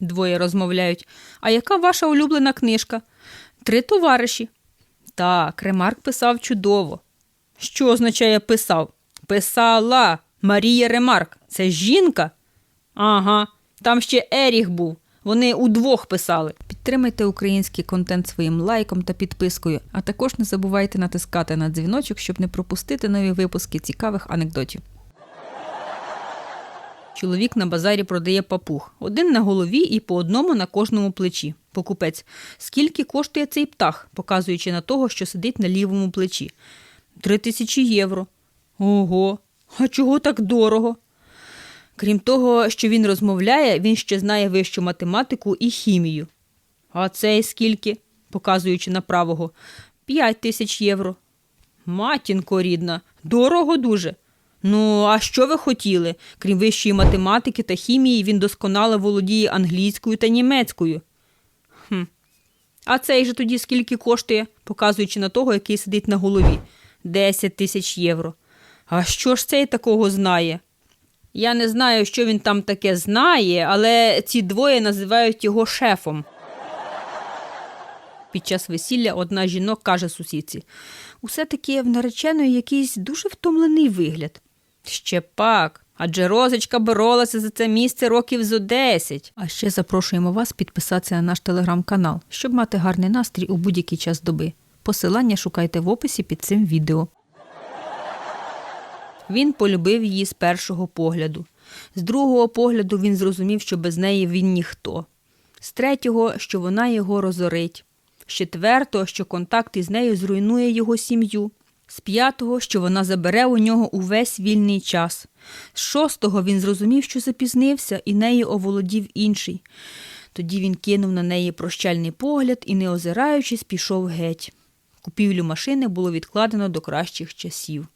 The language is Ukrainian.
Двоє розмовляють. А яка ваша улюблена книжка? Три товариші. Так, Ремарк писав чудово. Що означає писав? Писала Марія Ремарк. Це жінка? Ага, там ще Еріх був. Вони удвох писали. Підтримайте український контент своїм лайком та підпискою, а також не забувайте натискати на дзвіночок, щоб не пропустити нові випуски цікавих анекдотів. Чоловік на базарі продає папуг. Один на голові і по одному на кожному плечі. Покупець. Скільки коштує цей птах, показуючи на того, що сидить на лівому плечі. Три тисячі євро. Ого, а чого так дорого? Крім того, що він розмовляє, він ще знає вищу математику і хімію. А цей скільки? показуючи на правого. П'ять тисяч євро. Матінко рідна, дорого дуже. Ну, а що ви хотіли? Крім вищої математики та хімії, він досконало володіє англійською та німецькою. Хм. А цей же тоді скільки коштує, показуючи на того, який сидить на голові. Десять тисяч євро. А що ж цей такого знає? Я не знаю, що він там таке знає, але ці двоє називають його шефом. Під час весілля одна жінок каже сусідці: усе таки в нареченої якийсь дуже втомлений вигляд. Ще пак, адже розочка боролася за це місце років зо десять. А ще запрошуємо вас підписатися на наш телеграм-канал, щоб мати гарний настрій у будь-який час доби. Посилання шукайте в описі під цим відео. Він полюбив її з першого погляду. З другого погляду він зрозумів, що без неї він ніхто. З третього, що вона його розорить. З четвертого, що контакт із нею зруйнує його сім'ю. З п'ятого, що вона забере у нього увесь вільний час. З шостого він зрозумів, що запізнився, і нею оволодів інший. Тоді він кинув на неї прощальний погляд і, не озираючись, пішов геть. Купівлю машини було відкладено до кращих часів.